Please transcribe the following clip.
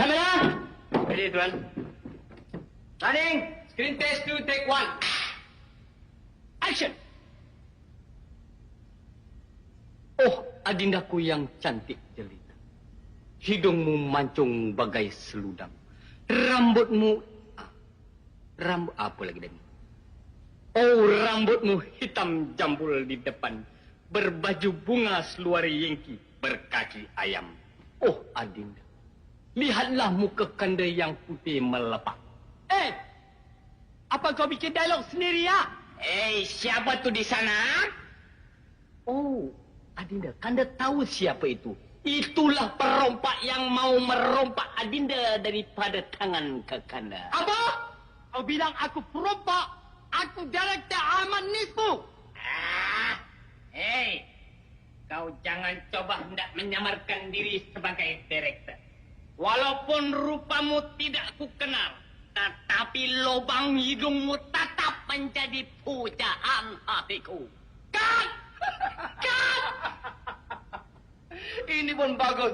Kamera! Ready, Tuan. Running! Screen test two, take one. Action! Oh, adindaku yang cantik jelita. Hidungmu mancung bagai seludang. Rambutmu... ah, Rambut apa lagi Dani? Oh, rambutmu hitam jambul di depan. Berbaju bunga seluar yengki. Berkaki ayam. Oh, Adinda. Lihatlah muka kanda yang putih melepak. Eh! Apa kau bikin dialog sendiri ya? Eh, siapa tu di sana? Oh, Adinda, kanda tahu siapa itu. Itulah perompak yang mau merompak Adinda daripada tangan ke kanda. Apa? Kau bilang aku perompak? Aku direktur Ahmad Nisbu. Ah, hey, kau jangan coba hendak menyamarkan diri sebagai direktur. Walaupun rupamu tidak ku kenal, tetapi lubang hidungmu tetap menjadi pujaan hatiku. Kan? Kan? Ini pun bagus.